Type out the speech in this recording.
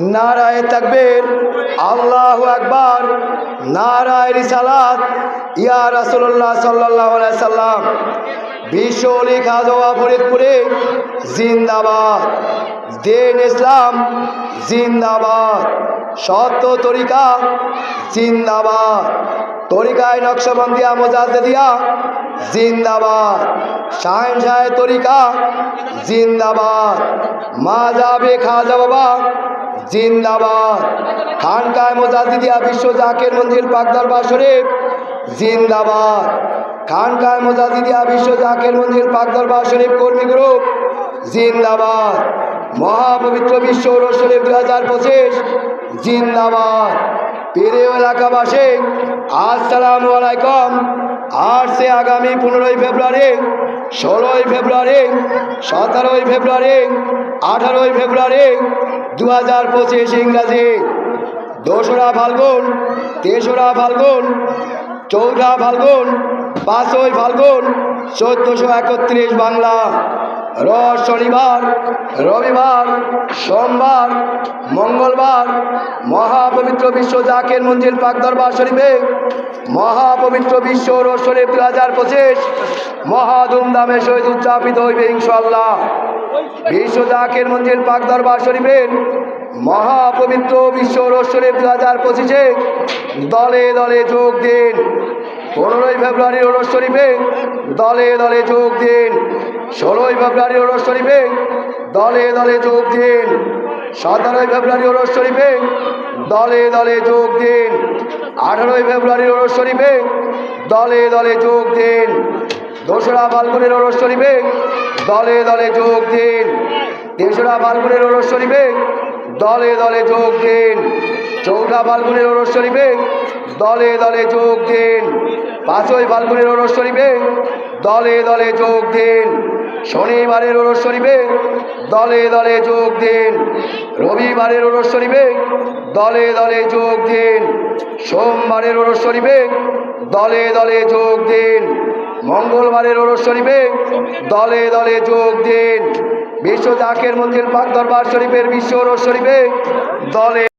নারায় তাকবের, আল্লাহ আকবার, নারায় রিসালাত। ইয়া রাসূলুল্লাহ সাল্লাল্লাহু আলাইহি সাল্লাম বিশ্ব অলি খাজোয়া ফরিদপুরে জিন্দাবাদ। দিন ইসলাম জিন্দাবাদ। সত্য তরিকা জিন্দাবাদ। তরিকায় নকশবন্দিয়া মোজাদ্দিয়া জিন্দাবাদ। শাহেন শাহে তরিকা জিন্দাবাদ। মা যাবে খাজা বাবা জিন্দাবাদ। খানকায় মোজাদ্দিদিয়া বিশ্ব জাকের মঞ্জিল পাক দরবার শরীফ, জিন্দাবাদ। খানকায় মোজাদ্দিদিয়া বিশ্ব জাকের মঞ্জিল পাক দরবার শরীফ কর্মী গ্রুপ, জিন্দাবাদ। মহাপবিত্র বিশ্ব শরীফ দু হাজার পঁচিশ, জিন্দাবাদ। প্রিয় এলাকাবাসী, আসসালামু আলাইকুম। আর সে আগামী পনেরোই ফেব্রুয়ারি, ষোলোই ফেব্রুয়ারি, সতেরোই ফেব্রুয়ারি, আঠারোই ফেব্রুয়ারি দু হাজার পঁচিশ ইংরাজি, দোসরা ফাল্গুন, তেসরা ফাল্গুন চৌঠা ফাল্গুন, পাঁচই ফাল্গুন, চোদ্দোশো একত্রিশ বাংলা। রস শনিবার, রবিবার, সোমবার, মঙ্গলবার, মহাপবিত্র বিশ্ব জাকের মঞ্জিল পাক দরবার শরীফে মহাপবিত্র বিশ্ব রোজ শরীফ দু হাজার পঁচিশ, মহা ধুমধামে সহিত উদযাপিত হইবে ইনশাল্লাহ বিশ্ব জাকের মঞ্জিল পাক দরবার শরীফের মহাপবিত্র বিশ্ব শরীফ দু হাজার পঁচিশে দলে দলে যোগ দিন। পনেরোই ফেব্রুয়ারি রোজ শরীফে দলে দলে যোগ দিন। ষোলোই ফেব্রুয়ারি রোজ শরীফে দলে দলে যোগ দিন। সতেরোই ফেব্রুয়ারি রোজ শরীফে দলে দলে যোগ দিন। আঠারোই ফেব্রুয়ারি রোজ শরীফে দলে দলে যোগ দিন। দোসরা ফাল্গুনের রোজ শরীফে দলে দলে যোগ দিন। তেসরা ফাল্গুনের রোজ শরীফে দলে দলে যোগ দিন। চৌঠা ফাল্গুনের রোজ শরীফে দলে দলে যোগ দিন। পাঁচই ফাল্গুনের রোজ শরীফে দলে দলে যোগ দিন। শনিবারের ওরস শরীফে দলে দলে যোগ দিন। রবিবারের ওরস শরীফে দলে দলে যোগ দিন। সোমবারের ওরস শরীফে দলে দলে যোগ দিন। মঙ্গলবারের ওরস শরীফে দলে দলে যোগ দিন। বিশ্ব জাকের মন্দির পাক দরবার শরীফের বিশ্ব ওরস শরীফে দলে